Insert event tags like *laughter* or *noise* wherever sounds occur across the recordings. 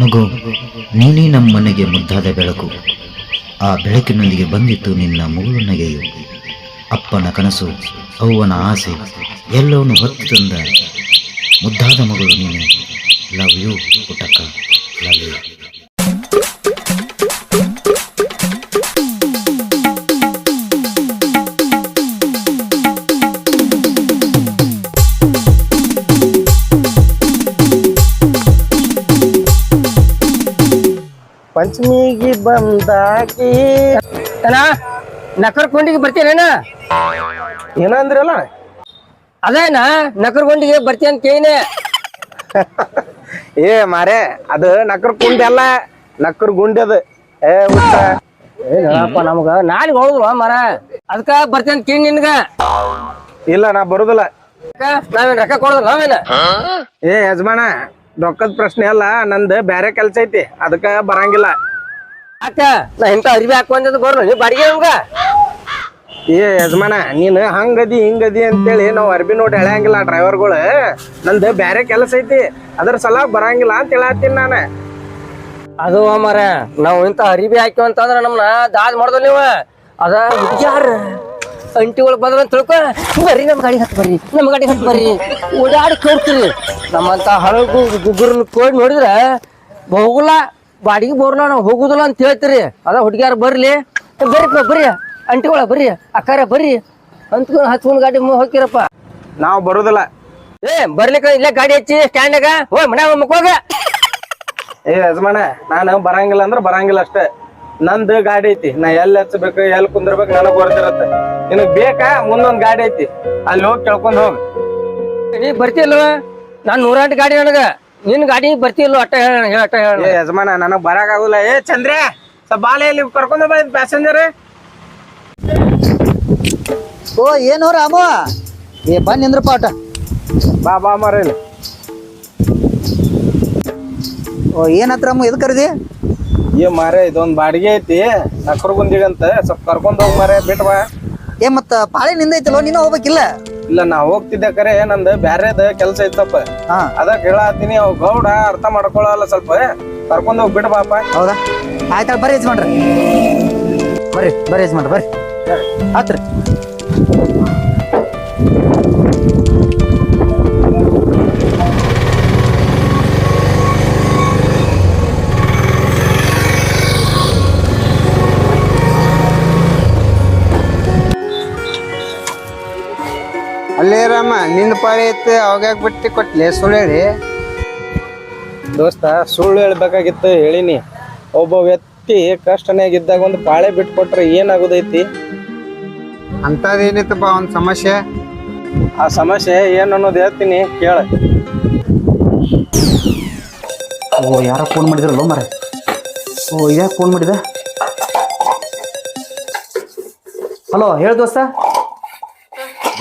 ಮಗು, ನೀನೇ ನಮ್ಮ ಮನೆಗೆ ಮುದ್ದಾದ ಬೆಳಕು. ಆ ಬೆಳಕಿನೊಂದಿಗೆ ಬಂದಿತ್ತು ನಿನ್ನ ಮುಗುಳು ನಗೆಯು. ಅಪ್ಪನ ಕನಸು, ಅವ್ವನ ಆಸೆ, ಎಲ್ಲವನ್ನು ಹೊತ್ತು ತಂದ ಮುದ್ದಾದ ಮಗಳು ನೀನು. ಲವ್ ಯು ಪುಟಕ್ಕ ಲವ್ ಯು ಪಂಚಮಿಗೆ ಬಂದಾಕಿ. ಅಣ್ಣ ನಕರ್ಕೊಂಡಿಗೆ ಬರ್ತೀನಣ್ಣ ಏನಂದ್ರಲ್ಲ? ಅದೇನ ನಕರ್ ಗುಂಡಿಗೆ ಬರ್ತೀನಿ ಅಂತ ಕೇಳಿನೆ *laughs* ಏ ಮಾರೆ ಅದು ನಕರ್ ಕುಂಡಿ ಅಲ್ಲ ನಕರ್ ಗುಂಡಿ ಅದು ಏ ಹುಚ್ಚ ಏನಪ್ಪ ನಮಗ? ನಾಳೆ ಹೋದ್ರು ಮಾರ? ಅದಕ್ಕ ಬರ್ತೀನಿ ಅಂತ ಕೇಳಿ ನಿನ್ಗ. ಇಲ್ಲ ನಾ ಬರುದಿಲ್ಲ. ನಾವೇನ್ ರೊಕ್ಕ ಕೊಡೋದು ನಾವೇನ? ಏ ಯಜಮಾನ ರೊಕ್ಕದ ಪ್ರಶ್ನೆ ಅಲ್ಲ ನಂದು ಬ್ಯಾರೆ ಕೆಲ್ಸ ಐತಿ ಅದಕ್ಕ ಬರಂಗಿಲ್ಲ. ಅಕ್ಕ ನಾ ಇಂತ ಅರಿವಿ ಹಾಕೊಂಡ್ ಬರ್ಲ ನೀ ಬಾಡಿಗೆ ಹಂಗ? ಏ ಯಜಮಾನ ನೀನು ಹಂಗದಿ ಹಿಂಗದಿ ಅಂತೇಳಿ ನಾವು ಅರ್ಬಿ ನೋಡಿ ಎಳೆಯಂಗಿಲ್ಲ ಡ್ರೈವರ್ಗಳು. ನಂದು ಬ್ಯಾರೆ ಕೆಲಸ ಐತಿ ಅದ್ರ ಸಲ ಬರಂಗಿಲ್ಲ ಅಂತ ಹೇಳತ್ತೀನಿ ನಾನು. ಅದು ಮರ ನಾವು ಇಂತ ಅರಿವಿ ಹಾಕಿವಂತಂದ್ರ ನಮ್ನ ದಾದ್ ಮಾಡ್ದಲ್ ನೀವು? ಅದ ಯಾರ ಅಂಟಿಗಳು ಬಂದ್ರ ಅಂತ ತಿಳ್ಕೊ ಬರ್ರಿ ನಮ್ಮ ಗಾಡಿ ಹತ್ತು ಬರ್ರಿ ನಮ್ಮ ಗಾಡಿ ಹತ್ತು ಬರ್ರಿ. ಓಡಾಡಿ ಕೇಳ್ತೀರಿ ನಮ್ಮಂತ ಹಳಗು ಗುಗ್ಗುರ್ನ ಕೋಡ್ ನೋಡಿದ್ರೆ ಹೋಗುಲ್ಲ ಬಾಡಿಗೆ ಬೋರ್ಲ ನಾವು ಹೋಗುದಿಲ್ಲ ಅಂತ ಹೇಳ್ತೀರಿ. ಅದ ಹುಡುಗಿಯಾರ ಬರ್ಲಿ ಬರ್ರಿಪ್ಪ ಬರ್ರಿ. ಅಂಟಿಗಳ ಬರ್ರಿ ಅಕ್ಕಾರ ಬರ್ರಿ. ಅಂತ ಹಚ್ಕೊಂಡು ಗಾಡಿ ಮು ಹೋಗ್ತಿರಪ್ಪ ನಾವು ಬರೋದಿಲ್ಲ. ಏ ಬರ್ಲಿಕ್ಕ ಇಲ್ಲೇ ಗಾಡಿ ಹಚ್ಚಿ ಸ್ಟ್ಯಾಂಡಾಗ ಹೋಯ್ ಮನೆ ಮಕ್ಕೋಗ. ಏ ಯಜಮಾನ ನಾನು ಬರಂಗಿಲ್ಲ ಅಂದ್ರೆ ಬರಂಗಿಲ್ಲ ಅಷ್ಟೇ. ನಂದು ಗಾಡಿ ಐತಿ. ನಾ ಎಲ್ಲಿ ಹಚ್ಚಬೇಕು ಎಲ್ಲಿ ಕುಂದಿರ್ಬೇಕು ನನಗ್ ಗೊತ್ತಿರತ್ತೆ. ನಿನಗ್ ಬೇಕಾ? ಮುಂದೊಂದ್ ಗಾಡಿ ಐತಿ. ಅಲ್ಲಿ ಹೋಗಿ ಕೇಳ್ಕೊಂಡ್ ಹೋಗ್. ನೀ ಬರ್ತಿಲ್ವ ನಾನ್ ನೂರಾಂಟ್ ಗಾಡಿ ನನಗ. ನಿನ್ ಗಾಡಿ ಬರ್ತಿಲ್ಲ ಅಟ್ಟ ಹೇಳ ಅಟ್ಟ ಹೇಳ ಏ ಯಜಮಾನ ನನಗ್ ಬರಕ್ ಆಗುಲ್ಲ ಏ ಚಂದ್ರ ಸ್ವಲ್ಪ ಬಾಲೆಯಲ್ಲಿ ಕರ್ಕೊಂಡ್ ಬಾ ಪ್ಯಾಸೆಂಜರ್ ಓ ಏನು ರಾಮು? ಏ ಬನ್ನಿ ಅಂದ್ರ ಪಾಟ ಬಾ ಬಾ ಮರೇಲಿ ಓ ಏನತ್ರ ಎದ್ ಎದಕ್ ಕರ್ದಿ? ಏ ಮಾರೇ ಇದೊಂದು ಬಾಡಿಗೆ ಐತಿ. ನಕ್ರಗುಂದಿಗಂತ ಸ್ವಲ್ಪ ಕರ್ಕೊಂಡ್ ಹೋಗ್ ಮಾರೇ ಬಿಟ್ ಬಾ. ಏ ಮತ್ತ ಪಾಳೆ ನಿಂದೈತಲ್ಲೋ ನೀನು ಹೋಗ್ಬೇಕಿಲ್ಲ? ಇಲ್ಲ ನಾ ಹೋಗ್ತಿದ್ದೆ ಕರೆ ನಂದು ಬ್ಯಾರೆದ ಕೆಲ್ಸ ಐತಪ್ಪ ಹಾ. ಅದಕ್ಕೆ ಹೇಳತ್ತೀನಿ ಅವ್ ಗೌಡ ಅರ್ಥ ಮಾಡ್ಕೊಳಲ್ಲ ಸ್ವಲ್ಪ. ಕರ್ಕೊಂಡ್ ಹೋಗ್ ಬಿಟ್ ಬಾಪ. ಹೌದಾ? ಆಯ್ತಾಳ ಬರ್ರಿ ಯಜಮಾನ್ರಿ. ಬರೀ ಬರ್ರಿ ಯಜಮಾನ್ರಿ ಬರ್ರಿ. ಹತ್ರಿ ನಿಂದ ಪಾಳಿ ಐತೆ ಅವಾಗ ಬಿಟ್ಟು ಕೊಟ್ಲೆ ಸುಳ್ಳು ಹೇಳಿ. ದೋಸ್ತ ಸುಳ್ಳು ಹೇಳ್ಬೇಕಾಗಿತ್ತು ಹೇಳಿನಿ. ಒಬ್ಬ ವ್ಯಕ್ತಿ ಕಷ್ಟನಾಗಿದ್ದಾಗ ಒಂದು ಪಾಳೆ ಬಿಟ್ಕೊಟ್ರೆ ಏನಾಗೋದೈತಿ? ಅಂಥದ್ದೇನಿತ್ತಪ್ಪ ಒಂದು ಸಮಸ್ಯೆ? ಆ ಸಮಸ್ಯೆ ಏನು ಅನ್ನೋದು ಹೇಳ್ತೀನಿ ಕೇಳ. ಓ ಯಾರೋ ಫೋನ್ ಮಾಡಿದ್ರಲ್ಲೋ ಮರ ಓ ಯಾಕೆ ಫೋನ್ ಮಾಡಿದೆ? ಹಲೋ ಹೇಳ ದೋಸ್ತ.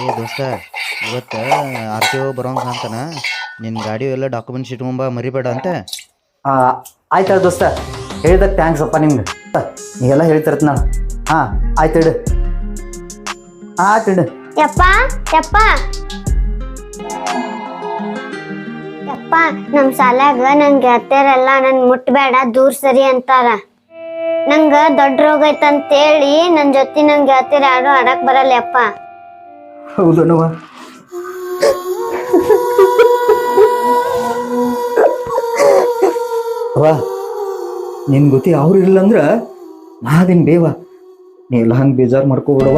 ಏ ದೋಸ್ತ ಇವತ್ತು ಆರ್ ಟಿ ಓ ಬರೋಂಗ ಅಂತಾನ ನಿನ್ನ ಗಾಡಿ ಎಲ್ಲ ಡಾಕ್ಯುಮೆಂಟ್ಸ್ ಇಟ್ಕೊಂಬ ಮರಿಬೇಡ ಅಂತ? ಆ, ಆಯ್ತಾ ದೋಸ್ತ. ಹೇಳಿದ ಥ್ಯಾಂಕ್ಸ್ ಅಪ್ಪ ನಿಮ್ಗೆ. ನೀವೆಲ್ಲ ಹೇಳ್ತಿರತ್ ನಾನು ಹಾ ಆಯ್ತು ಇಡು. ಆಯ್ತು ಇಡು. ಯಪ್ಪ ಯಪ್ಪ. ಯಪ್ಪ ನಮ್ ಸಾಲಾಗ ನನ್ ಗೆಳತಿಯರೆಲ್ಲ ನನ್ ಮುಟ್ಬೇಡ ದೂರ ಸರಿ ಅಂತಾರ. ನಂಗ ದೊಡ್ಡ ರೋಗ ಐತಂತೇಳಿ ನನ್ ಜೊತೆ ನನ್ ಗೆಳತಿಯರ್ ಯಾರು ಆಡಕ್ ಬರಲ್ಲ ಯಪ್ಪ. ಹೌದು ಅವ್ವ ನಿನ್ ಗೊತ್ತಿ ಅವ್ರು ಇಲ್ಲ ಅಂದ್ರ ನಾದಿನ್ ಬೇವ? ನೀ ಎಲ್ಲ ಹಂಗೆ ಬೇಜಾರು ಮಾಡ್ಕೋಬಿಡವ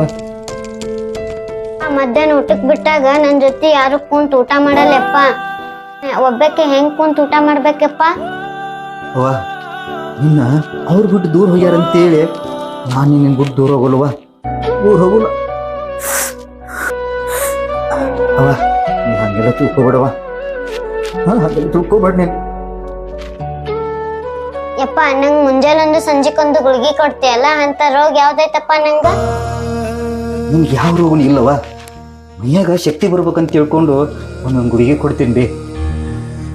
ಆ ಮಧ್ಯಾಹ್ನ ಊಟಕ್ ಬಿಟ್ಟಾಗ ನನ್ ಜೊತೆ ಯಾರು ಕುಂತ ಊಟ ಮಾಡಲ್ಲಪ್ಪ? ಒಬ್ಬಕ್ಕೆ ಹೆಂಗ್ ಕುಂತ ಊಟ ಮಾಡ್ಬೇಕಪ್ಪ? ಅವ್ವ ನಿನ್ನ ಅವ್ರ ಬಿಟ್ಟು ದೂರ ಹೋಗ್ಯಾರಂತೇಳಿ ನಾನು ನಿನ್ನ ಬಿಟ್ಟು ದೂರ ಹೋಗಲ್ವ ದೂರ ಹೋಗಲ್ಲ. ಅವ ನೀ ಹಂಗೆಲ್ಲ ತಿಳ್ಕೊಬೇಡವ ಹಾಂ ಹಾಗೆಲ್ಲ ತಿಳ್ಕೊಬೇಡ ನೀನು. ಯಪ್ಪ ನಂಗ್ ಮುಂಜಾನೊಂದು ಸಂಜೆಕೊಂದು ಗುಳಿಗೆ ಕೊಡ್ತೀಯಲ್ಲ ಅಂತ ರೋಗ ಯಾವ್ದಾಯ್ತಪ್ಪ ನಂಗ? ನಿಮ್ಗೆ ಯಾವ ರೋಗನೂ ಇಲ್ಲವ ಮೈಯಾಗ ಶಕ್ತಿ ಬರ್ಬೇಕಂತ ತಿಳ್ಕೊಂಡು ಒಂದೊಂದು ಗುಳಿಗೆ ಕೊಡ್ತೀನಿ ಬಿ.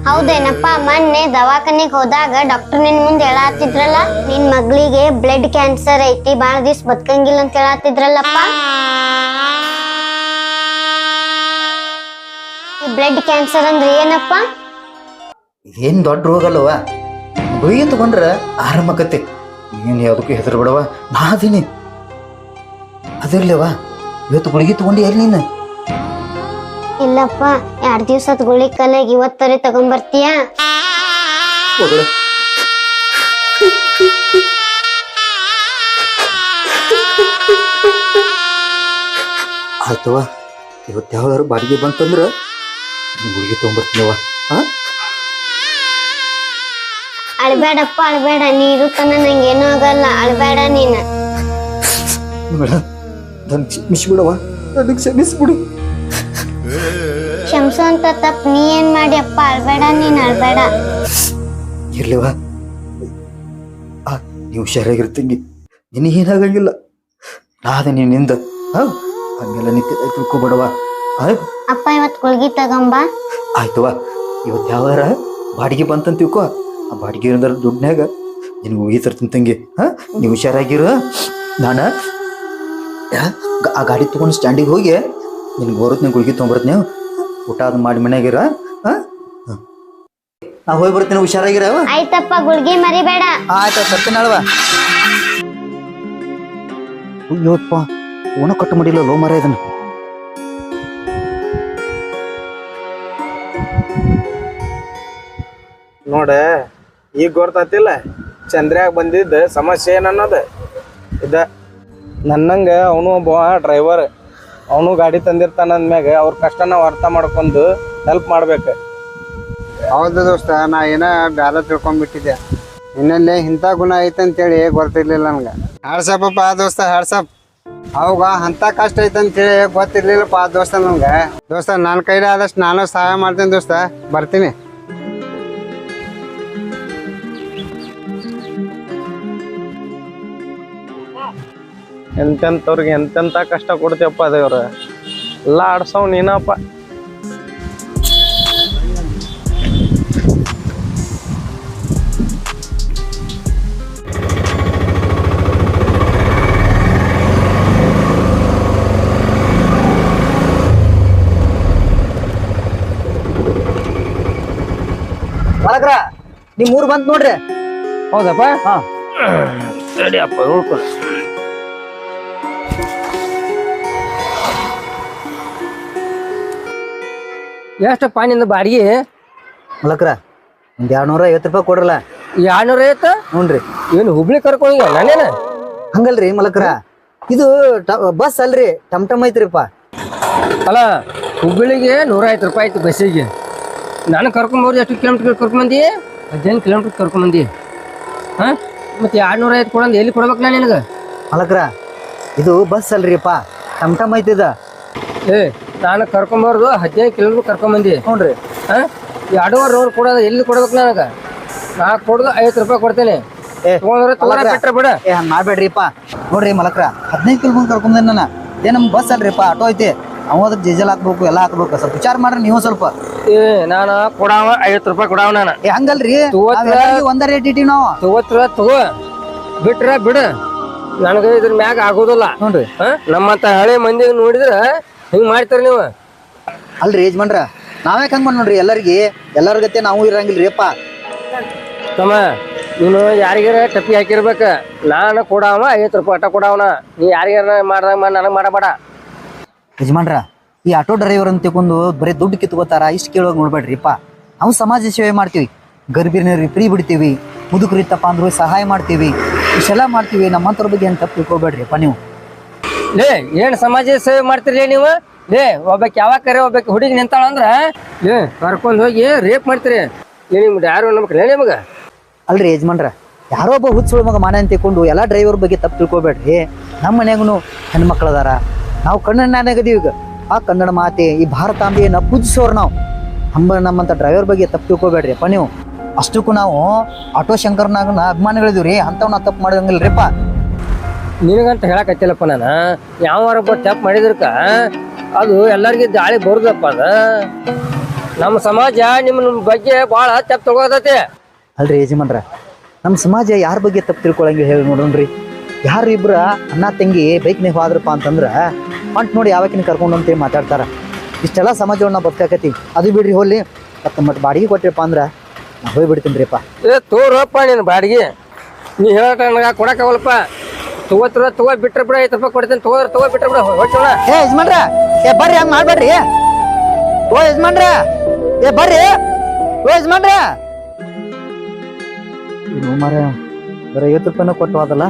ಹೌದೇನಪ್ಪ ಮೊನ್ನೆ ದವಾಖಾನೆಗೆ ಹೋದಾಗ ಡಾಕ್ಟರ್ ನಿನ್ ಮುಂದೆ ಹೇಳತ್ತಿದ್ರಲ್ಲ ನಿನ್ ಮಗಳಿಗೆ ಬ್ಲಡ್ ಕ್ಯಾನ್ಸರ್ ಐತಿ ಬಹಳ ದಿವಸ ಬದುಕಂಗಿಲ್ಲ ಅಂತ ಹೇಳತ್ತಿದ್ರಲ್ಲಪ್ಪ ಬ್ಲಡ್ ಕ್ಯಾನ್ಸರ್ ಅಂದ್ರೆ ಏನಪ್ಪ? ಏನು ದೊಡ್ಡ ರೋಗ ಅಲ್ಲವ ಗುಳಿಗೆ ತಗೊಂಡ್ರೆ ಆರಾಮಕತ್ತೆ ಏನು ಯಾವುದಕ್ಕೂ ಹೆದರು ಬಿಡವ ನಾ ಅದೀನಿ. ಅದಿರ್ಲಿವ ಇವತ್ತು ಗುಳಿಗೆ ತಗೊಂಡು ಎಲ್ಲಿ ನೀನು? ಇಲ್ಲಪ್ಪ ಎರಡ್ ದಿವ್ಸದ ಗುಳಿ ಕಲೆಗೆ ಇವತ್ತರೆ ತಗೊಂಬರ್ತೀಯ? ಆಯ್ತವ ಇವತ್ತು ಯಾವ್ದಾದ್ರು ಬಾಡಿಗೆ ಬಂತಂದ್ರೆ ಗುಳಿಗೆ ತಗೊಂಬರ್ತೀನವ ಹಾ ಅಳ್ಬೇಡಪ್ಪ ಅಳ್ಬೇಡ ನೀರು ತನ ನಂಗೇನೂ ಆಗಲ್ಲ ಅಳ್ಬೇಡ ನೀನು. ಬೇಡ ನನ್ಗೆ ಕ್ಷಮಿಸ್ಬಿಡವ ನನಗೆ ಕ್ಷಮಿಸ್ಬಿಡು. ಕ್ಷಮ್ಸು ಅಂತ ತಪ್ಪ ನೀ ಏನ್ ಮಾಡಿ ಅಪ್ಪ ಅಳ್ಬೇಡ ನೀನ್ ಅಳ್ಬೇಡ. ಇರ್ಲಿವ ಆ ನೀವು ಹುಷಾರಾಗಿರ್ತೀನಿ ನಿನಗೇನಾಗಂಗಿಲ್ಲ. ನಾದ. ನಿನ್ನಿಂದ ಹಾ? ಹಂಗೆಲ್ಲ ನಿತ್ಯ ತಿಳ್ಕೊಬೇಡವ ಅಪ್ಪ ಇವತ್ ಗುಳ್ಗಿ ತಗೊಂಬಾ. ಆಯ್ತವ ಇವತ್ತು ಯಾವಾರ ಬಾಡಿಗೆ ಬಂತಂತ ತಿಳ್ಕೊ. ಆ ಬಾಡಿಗೆ ಅಂದ್ರ ದುಡ್ನ್ಯಾಗ ನಿನಗೆ ಹೋಗಿ ತರ್ತೀನಿ ತಂಗಿ. ಹಾ? ನೀವು ಹುಷಾರಾಗಿರು. ನಾನು ಆ ಗಾಡಿ ತೊಗೊಂಡು ಸ್ಟ್ಯಾಂಡಿಗೆ ಹೋಗಿ ನಿನ್ಗೆ ಬರುತ್ತೆ ಗುಳಿಗೆ ನೀವು ಊಟ ಅದು ಮಾಡಿ ಮನೆಯಾಗಿರ. ಹಾ? ನಾ ಹೋಗಿ ಬರ್ತೀನಿ ಹುಷಾರಾಗಿರ. ಆಯ್ತಪ್ಪ ಗುಳ್ಗಿ ಮರಿಬೇಡ. ಆಯ್ತು ಬರ್ತೀನಿ ಅಲ್ವಾ ಅಯ್ಯೋಪ್ಪ ಓಣ ಕಟ್ಟು ಮಾಡಿಲ್ಲ ಲೋ ಮರ ಇದನ್ನ. ನೋಡ ಈಗ ಗೊತ್ತಾತಿಲ್ಲ ಚಂದ್ರ್ಯಾಗ ಬಂದಿದ್ದ ಸಮಸ್ಯೆ ಏನನ್ನೋದು? ಇದ ನನ್ನಂಗೆ ಅವನು ಒಬ್ಬ ಡ್ರೈವರ್ ಅವನು ಗಾಡಿ ತಂದಿರ್ತಾನ ಅಂದ್ಮ್ಯಾಗ ಅವ್ರ ಕಷ್ಟ ನಾವು ಅರ್ಥ ಮಾಡ್ಕೊಂಡು ಹೆಲ್ಪ್ ಮಾಡ್ಬೇಕು. ಹೌದು ದೋಸ್ತ, ನಾ ಏನ ಬ್ಯಾರ ತಿಳ್ಕೊಂಡ್ಬಿಟ್ಟಿದ್ದೆ ಇನ್ನಲ್ಲೇ ಇಂಥ ಗುಣ ಐತೆ ಅಂತೇಳಿ ಗೊತ್ತಿರ್ಲಿಲ್ಲ ನನ್ಗೆ. ಹಾಡ್ಸಪ್ಪ ದೋಸ್ತ ಹಾಡ್ಸಪ್ ಅವಾಗ ಅಂತ ಕಷ್ಟ ಐತೆ ಅಂತೇಳಿ ಗೊತ್ತಿರ್ಲಿಲ್ಲಪ್ಪ ದೋಸ್ತ ನನ್ಗೆ. ದೋಸ್ತ ನನ್ನ ಕೈಲಿ ಆದಷ್ಟು ನಾನು ಸಹಾಯ ಮಾಡ್ತೀನಿ ದೋಸ್ತ. ಬರ್ತೀನಿ. ಎಂತೆಂಥವ್ರಿಗೆ ಎಂತೆಂಥ ಕಷ್ಟ ಕೊಡ್ತೀವಪ್ಪ ದೇವ್ರ? ಎಲ್ಲ ಆಡ್ಸವ್ ನೀನಪ್ಪ. ಒಳಗ್ರ ನಿಮ್ ಊರ್ ಬಂತ ನೋಡ್ರಿ. ಹೌದಪ್ಪ? ಹಾ. ಸರಿಯಪ್ಪ ಉಳ್ಕೊ. ಎಷ್ಟಪ್ಪ ಪಾನಿಯಿಂದ ಬಾಡಿಗೆ? ಮಲಕ್ರ ಒಂದು ಎರಡ್ನೂರ ಐವತ್ತು ರೂಪಾಯಿ ಕೊಡ್ರಲ್ಲ. ಎರಡ್ನೂರ ಐವತ್ತು? ನೋಡ್ರಿ ಏನು ಹುಬ್ಳಿ ಕರ್ಕೊಂಡ ನಾನೇನ ಹಂಗಲ್ರಿ ಮಲಕ್ರ ಇದು ಬಸ್ ಅಲ್ರಿ ಟಮ್ ಟಮ್ ಐತ್ರಿಪ್ಪ. ಅಲ್ಲ ಹುಬ್ಳಿಗೆ ನೂರ ಐವತ್ತು ರೂಪಾಯಿ ಆಯ್ತು ಬಸ್ಸಿಗೆ. ನಾನು ಕರ್ಕೊಂಬವ್ರು ಎಷ್ಟು ಕಿಲೋಮೀಟ್ರ್ ಕರ್ಕೊಂಬಂದಿ? ಹದಿನೈದು ಕಿಲೋಮೀಟರ್ ಕರ್ಕೊಂಬಂದಿ. ಹಾಂ? ಮತ್ತೆ ಎರಡ್ನೂರ ಐವತ್ತು ಕೊಡಂದು ಎಲ್ಲಿ ಕೊಡ್ಬೇಕು ನಾನು ನಿನಗೆ? ಮಲಕ್ರ ಇದು ಬಸ್ ಅಲ್ರಿಪ್ಪ ಟಮ್ ಟಮ್ ಐತಿದ ಏ ನಾನು ಕರ್ಕೊಂಬಾರ್ದು ಹದಿನೈದು ಕಿಲೋಮೀಟರ್ ಕರ್ಕೊಂಬಂದಿ. ಹ್ಞೂ ರೀ ಹಾಂ ಎರಡೂವರೆ ರೋಡ್ ಕೊಡೋದು ಎಲ್ಲಿ ಕೊಡ್ಬೇಕು ನನಗೆ? ನಾ ಕೊಡೋದು ಐವತ್ತು ರೂಪಾಯಿ ಕೊಡ್ತೇನೆ. ಏ ತೊಗೊಂಡ್ರೆ ತೊಗೊಂಡ್ರೆ ಮಲಕ್ರ. ಬಿಟ್ರೆ ಬಿಡ. ಏ ಹಂಗೆ ಮಾಡ್ಬೇಡ್ರಿಪ್ಪ. ನೋಡ್ರಿ ಮಲಕ್ರ ಹದಿನೈದು ಕಿಲೋಮೀಟರ್ ಕರ್ಕೊಂಡ್ ನಾನು? ಏ ನಮ್ಮ ಬಸ್ ಅಲ್ರಿಪ್ಪ ಆಟೋ ಐತಿ. ಅವ ಅದಕ್ಕೆ ಡೀಸೆಲ್ ಹಾಕ್ಬೇಕು ಎಲ್ಲ ಹಾಕ್ಬೇಕು. ಸ್ವಲ್ಪ ವಿಚಾರ ಮಾಡ್ರಿ ನೀವು ಸ್ವಲ್ಪ. ಏ ನಾನು ಕೊಡಾವ ಐವತ್ತು ರೂಪಾಯಿ ಕೊಡಾವ ನಾನು. ಏ ಹಂಗಲ್ರಿ? ಒಂದೇ ನಾವೆಲ್ಲರಿಗೂ ಒಂದ ರೇಟ್ ಇಟ್ಟಿವಿ ನಾವು. ತಗೋತ್ರ ತಗೋ. ಬಿಟ್ರೆ ಬಿಡ. ನನಗೆ ಇದ್ರ ಮ್ಯಾಗ ಆಗೋದಿಲ್ಲ. ನೋಡ್ರಿ ಹಾ? ನಮ್ಮಂತ ಹಳೆ ಮಂದಿ ನೋಡಿದ್ರ ಹಿಂಗ್ ಮಾಡ್ತಾರ ನೀವು? ಅಲ್ರಿ ಯಜಮಾನ್ರ ನಾವ್ಯಾಕೆ ಹಂಗ್ ಮಾಡ್ ನೋಡ್ರಿ ಎಲ್ಲರಿಗೆ ಎಲ್ಲರ ಗತೆ ನಾವು ಇರಂಗಿಲ್ರಿ ಅಪ್ಪ ತಮ್ಮ ನೀನು ಯಾರಿಗಾರ ಟಪ್ಪಿ ಹಾಕಿರ್ಬೇಕ ನಾನು ಕೊಡವ ಐವತ್ತು ರೂಪಾಯಿ ಆಟೋ ಕೊಡವನ. ನೀ ಯಾರಿಗಾರ ಮಾಡ್ದಂಗ ಮಾಡಿ ನನಗೆ ಮಾಡಬೇಡ. ಯಜಮಾನ್ರ ಈ ಆಟೋ ಡ್ರೈವರ್ ಅಂತ ತಿಳ್ಕೊಂಡು ಬರೀ ದುಡ್ಡು ಕಿತ್ಕೋತಾರ ಇಷ್ಟು ಕೇಳೋಗಿ ನೋಡ್ಬೇಡ್ರಿಪ್ಪ ನಾವು ಸಮಾಜ ಸೇವೆ ಮಾಡ್ತೀವಿ ಗರ್ಭಿಣಿಯವ್ರಿಗೆ ಫ್ರೀ ಬಿಡ್ತೀವಿ ಮುದುಕರಿತ್ತಪ್ಪ ಅಂದ್ರೆ ಅಂದ್ರು ಸಹಾಯ ಮಾಡ್ತೀವಿ ಇಷ್ಟೆಲ್ಲ ಮಾಡ್ತೀವಿ ನಮ್ಮಂತರ ಬಗ್ಗೆ ಏನು ತಪ್ಪು ತಿಳ್ಕೊಬೇಡ್ರಿಪ್ಪ ನೀವು. ಲೇ, ಏನ್ ಸಮಾಜ ಸೇವೆ ಮಾಡ್ತೀರಿ ನೀವು? ಲೇ, ಒಬ್ಬಾಕಿ ಯಾವಾಗ ಕರೆ, ಒಬ್ಬಾಕಿ ಹುಡುಗಿ ನಿಂತಾಳ ಅಂದ್ರ? ಏ ಕರ್ಕೊಂಡ್ ಹೋಗಿ ರೇಪ್ ಮಾಡ್ತೀರಿ. ಲೇ ನಿಮ್ಗೆ ಯಾರು ಲೇ ನಿಮ್ಗೆ? ಅಲ್ರಿ ಯಜಮಾನ್ರ, ಯಾರೋ ಒಬ್ಬ ಹುಚ್ಚು ಮಗ ಮಾನ ಅಂತ ತಿಳ್ಕೊಂಡು ಎಲ್ಲ ಡ್ರೈವರ್ ಬಗ್ಗೆ ತಪ್ಪು ತಿಳ್ಕೊಬೇಡ್ರಿ. ನಮ್ಮ ಮನ್ಯಾಗೂ ಹೆಣ್ಮಕ್ಳು ಅದಾರ ನಾವು ಕನ್ನಡನಾಗದೀವಿ ಈಗ. ಆ ಕನ್ನಡ ಮಾತೆ, ಈ ಭಾರತಾಂಬೆಯನ್ನು ಪೂಜಿಸೋರು ನಾವು. ಹಂಬ ನಮ್ಮಂತ ಡ್ರೈವರ್ ಬಗ್ಗೆ ತಪ್ಪು ತಿಳ್ಕೊಬೇಡ್ರಿ, ಅಪ್ಪ ನೀವು. ಅಷ್ಟಕ್ಕೂ ನಾವು ಆಟೋ ಶಂಕರ್ನಾಗ ಅಭಿಮಾನಿಗಳಿದೀವಿ ರೀ ನಾವು ತಪ್ಪು ಮಾಡಿದಂಗಿಲ್ರಿಪ್ಪ. ನಿನಗಂತ ಹೇಳಕತ್ತಿಲ್ಲಪ್ಪ ನಾನು? ಯಾವಾರ ತಪ್ಪು ಮಾಡಿದ್ರಕ ಅದು ಎಲ್ಲರಿಗೂ ದಾಳಿ ಬರುದಪ್ಪ ಅದ. ನಮ್ಮ ಸಮಾಜ ನಿಮ್ಮ ಬಗ್ಗೆ ಭಾಳ ತಪ್ಪು ತಗೋದತಿ ಅಲ್ರಿ ಯಜಮಾನ್ರ ನಮ್ಮ ಸಮಾಜ ಯಾರ ಬಗ್ಗೆ ತಪ್ಪು ತಿಳ್ಕೊಳ್ಳೋಂಗೆ ಹೇಳಿ ನೋಡೋಣ್ರಿ. ಯಾರು ಇಬ್ರ ಅಣ್ಣ ತಂಗಿ ಬೈಕ್ನಾಗ ಹೋದ್ರಪ್ಪ ಅಂತಂದ್ರೆ ಅಂಟ್ ನೋಡಿ ಯಾವಾಗಿನ ಕರ್ಕೊಂಡು ಅಂತೇಳಿ ಮಾತಾಡ್ತಾರ. ಇಷ್ಟೆಲ್ಲ ಸಮಾಜವನ್ನ ಬದುಕಾಕತಿ ಅದು ಬಿಡ್ರಿ ಹೋಲಿ ಮತ್ತೆ ಮತ್ತೆ ಬಾಡಿಗೆ ಕೊಟ್ಟಿರಪ್ಪ ಅಂದ್ರ ಹೋಗ್ಬಿಡ್ತೀನಿ ರೀಪ್ಪ. ಏ ತೋರಪ್ಪ ನೀನು ಬಾಡಿಗೆ. ನೀ ಹೇಳಟ ನನಗೆ ಕೊಡಕ್ಕಾಗಲ್ಲಪ್ಪ ತಗೋತ್ರ ತಗೋ ಬಿಟ್ರೆ ಬಿಡ ಐದು ರೂಪಾಯಿ ಕೊಡ್ತೀನಿ ತಗೋದ್ರ ತಗೋ ಬಿಟ್ರೆ ಬಿಡ ಹೊಟ್ಟೋಣ ಏ ಯಜಮಾನ್ರ ಏ ಬರ್ರಿ ಹಂಗ ಮಾಡ್ಬೇಡ್ರಿ. ಓ ಯಜಮಾನ್ರ ಏ ಬರ್ರಿ. ಓ ಯಜಮಾನ್ರ. ಇನ್ನು ಮಾರ ಬರೀ ಐವತ್ತು ರೂಪಾಯಿನ ಕೊಟ್ಟು ಹೋದಲ್ಲ?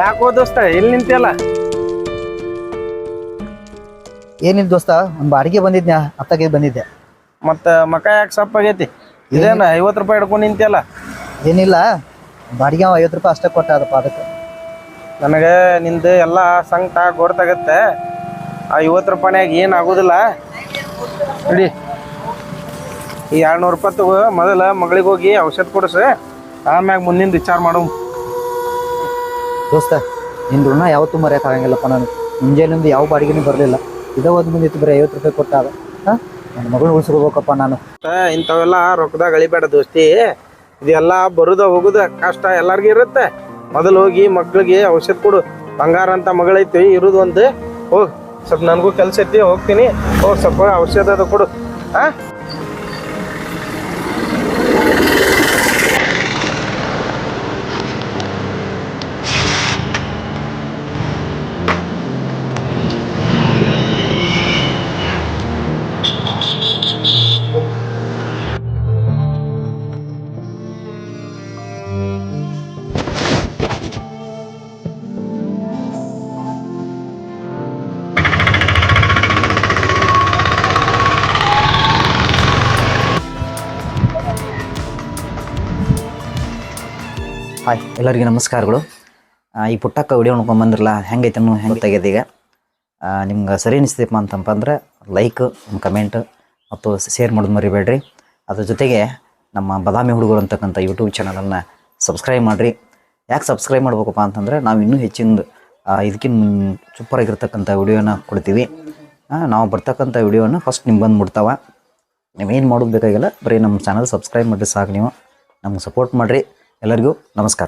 ಯಾಕೋ ದೋಸ್ತ ಎಲ್ಲಿ ನಿಂತಿಯಲ್ಲ? ಏನಿಲ್ಲ ದೋಸ್ತ ಒಂದು ಬಾಡಿಗೆ ಬಂದಿದ್ನಾ ಅತ್ತಾಗೆ ಬಂದಿದ್ದೆ. ಮತ್ತ ಮಕ ಯಾಕೆ ಸಪ್ಪಾಗೈತಿ ಇದೇನ ಐವತ್ತು ರೂಪಾಯಿ ಹಿಡ್ಕೊಂಡು ನಿಂತಿಯಲ್ಲ? ಏನಿಲ್ಲ ಬಾಡಿಗೆ ಅವ ಐವತ್ತು ರೂಪಾಯಿ ಅಷ್ಟೇ ಕೊಟ್ಟ ಅದಪ್ಪ ಅದಕ್ಕೆ. ನನಗೆ ನಿಂದು ಎಲ್ಲ ಸಂಕಟ ಗೊತ್ತಾಗತ್ತೆ. ಆ ಐವತ್ತು ರೂಪಾಯಿನಾಗ ಏನು ಆಗೋದಿಲ್ಲ. ಇಡಿ ಈ ಎರಡ್ನೂರು ರೂಪಾಯಿ ತಗೋ ಮೊದಲ ಮಗಳಿಗೆ ಹೋಗಿ ಔಷಧ ಕೊಡಿಸು. ಆಮ್ಯಾಗ ಮುಂದಿನ ವಿಚಾರ ಮಾಡು ದೋಸ್ತ ನಿನ್ನ ಋಣ ಯಾವತ್ತೂ ಮರೆಯೋಕ್ಕಾಗಂಗಿಲ್ಲಪ್ಪ ನಾನು. ಮುಂಜಾನೆ ಯಾವ ಬಾಡಿಗೆನೂ ಬರಲಿಲ್ಲ. ಇದೇ ಒಂದು ಬಂದಿತ್ತು ಬರೀ, ಐವತ್ತು ರೂಪಾಯಿ ಕೊಟ್ಟ ಅದ ಹಾಂ? ನನ್ನ ಮಗಳು ಉಳಿಸ್ಕೋಬೇಕಪ್ಪ ನಾನು. ಇಂಥವೆಲ್ಲ ರೊಕ್ಕದಾಗ ಅಳಿಬೇಡ ದೋಸ್ತಿ. ಇದೆಲ್ಲ ಬರುದ ಹೋಗುದ ಕಷ್ಟ ಎಲ್ಲಾರ್ಗೂ ಇರುತ್ತೆ. ಮೊದಲು ಹೋಗಿ ಮಕ್ಳಿಗೆ ಔಷಧ ಕೊಡು. ಬಂಗಾರ ಅಂತ ಮಗಳೈತಿ, ಇರುದು ಒಂದು. ಹೋಗ್, ಸ್ವಲ್ಪ ನನಗೂ ಕೆಲಸ ಐತಿ, ಹೋಗ್ತೀನಿ. ಹೋಗ್ ಸ್ವಲ್ಪ ಔಷಧ ಅದು ಕೊಡು. ಹಾ? ಹಾಯ್ ಎಲ್ಲರಿಗೂ ನಮಸ್ಕಾರಗಳು. ಈ ಪುಟ್ಟಕ್ಕ ವಿಡಿಯೋ ನೋಡ್ಕೊಂಬಂದ್ರಲ್ಲ, ಹೆಂಗೈತೆ ಅನ್ನೋ ಹೆಂಗೆ ತೆಗೆದು ಈಗ. ನಿಮ್ಗೆ ಸರಿ ಅನಿಸ್ತೀಪ್ಪ ಅಂತಪ್ಪ ಅಂದ್ರೆ ಲೈಕ್ ಕಮೆಂಟ್ ಮತ್ತು ಶೇರ್ ಮಾಡೋದು ಮರಿಬೇಡ್ರಿ. ಅದ್ರ ಜೊತೆಗೆ ನಮ್ಮ ಬದಾಮಿ ಹುಡುಗರು ಅಂತಕ್ಕಂಥ ಯೂಟ್ಯೂಬ್ ಚಾನಲನ್ನು ಸಬ್ಸ್ಕ್ರೈಬ್ ಮಾಡಿರಿ. ಯಾಕೆ ಸಬ್ಸ್ಕ್ರೈಬ್ ಮಾಡ್ಬೇಕಪ್ಪ ಅಂತಂದ್ರೆ ನಾವು ಇನ್ನೂ ಹೆಚ್ಚಿನ ಇದಕ್ಕಿಂತ ಸೂಪರ್ ಆಗಿರ್ತಕ್ಕಂಥ ವಿಡಿಯೋನ ಕೊಡ್ತೀವಿ. ನಾವು ಬರ್ತಕ್ಕಂಥ ವಿಡಿಯೋನ ಫಸ್ಟ್ ನಿಮ್ಗೆ ಬಂದು ಮುಡ್ತಾವೆ ನೀವೇನು ಮಾಡೋದು ಬೇಕಾಗಿಲ್ಲ, ಬರೀ ನಮ್ಮ ಚಾನಲ್ ಸಬ್ಸ್ಕ್ರೈಬ್ ಮಾಡಿರಿ ಸಾಕು ನೀವು. ನಮ್ಗೆ ಸಪೋರ್ಟ್ ಮಾಡಿರಿ. ಎಲ್ಲರಿಗೂ ನಮಸ್ಕಾರ.